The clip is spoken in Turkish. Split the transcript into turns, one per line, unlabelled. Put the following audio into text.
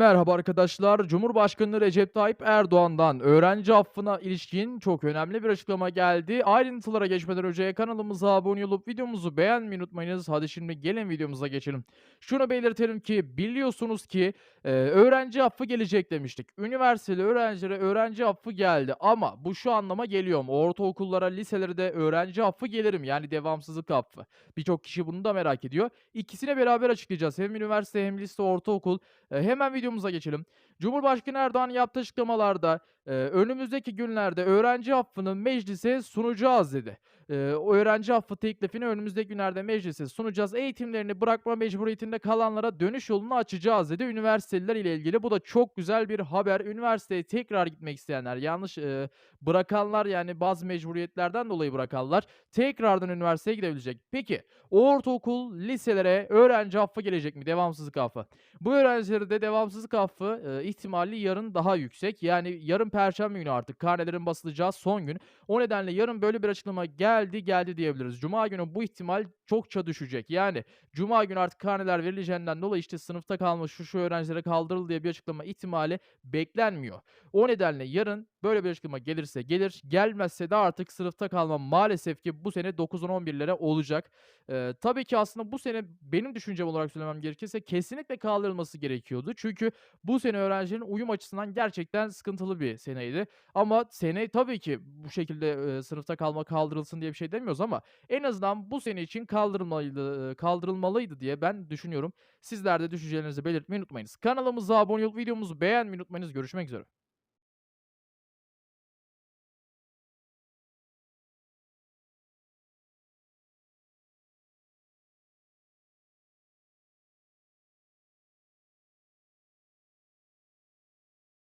Merhaba arkadaşlar. Cumhurbaşkanı Recep Tayyip Erdoğan'dan öğrenci affına ilişkin çok önemli bir açıklama geldi. Ayrıntılara geçmeden önce kanalımıza abone olup videomuzu beğenmeyi unutmayınız. Hadi şimdi gelin videomuza geçelim. Şunu belirtelim ki biliyorsunuz ki e, öğrenci affı gelecek demiştik. Üniversiteli öğrencilere öğrenci affı geldi ama bu şu anlama geliyor mu? Ortaokullara, liselere de öğrenci affı gelir mi? Yani devamsızlık affı. Birçok kişi bunu da merak ediyor. İkisini beraber açıklayacağız. Hem üniversite hem lise ortaokul. E, hemen videomuza geçelim. Cumhurbaşkanı Erdoğan yaptığı açıklamalarda e, önümüzdeki günlerde öğrenci affını meclise sunacağız dedi. E, o öğrenci affı teklifini önümüzdeki günlerde meclise sunacağız. Eğitimlerini bırakma mecburiyetinde kalanlara dönüş yolunu açacağız dedi. Üniversiteliler ile ilgili bu da çok güzel bir haber. Üniversiteye tekrar gitmek isteyenler, yanlış e, bırakanlar yani bazı mecburiyetlerden dolayı bırakanlar tekrardan üniversiteye gidebilecek. Peki ortaokul, liselere öğrenci affı gelecek mi? Devamsızlık affı. Bu öğrencilerde devamsızlık affı e, ihtimali yarın daha yüksek. Yani yarın perşembe günü artık karnelerin basılacağı son gün. O nedenle yarın böyle bir açıklama geldi geldi diyebiliriz. Cuma günü bu ihtimal çokça düşecek. Yani cuma günü artık karneler verileceğinden dolayı işte sınıfta kalmış şu şu öğrencilere kaldırıl diye bir açıklama ihtimali beklenmiyor. O nedenle yarın böyle bir açıklama gelirse gelir, gelmezse de artık sınıfta kalma maalesef ki bu sene 9-10-11'lere olacak. Eee, tabii ki aslında bu sene benim düşüncem olarak söylemem gerekirse kesinlikle kaldırılması gerekiyordu. Çünkü bu sene öğrencilerin uyum açısından gerçekten sıkıntılı bir seneydi. Ama sene tabii ki bu şekilde, eee, sınıfta kalma kaldırılsın diye bir şey demiyoruz ama en azından bu sene için kaldırılmalıydı kaldırılmalıydı diye ben düşünüyorum. Sizler de düşüncelerinizi belirtmeyi unutmayınız. Kanalımıza abone olup videomuzu beğenmeyi unutmayınız. Görüşmek üzere.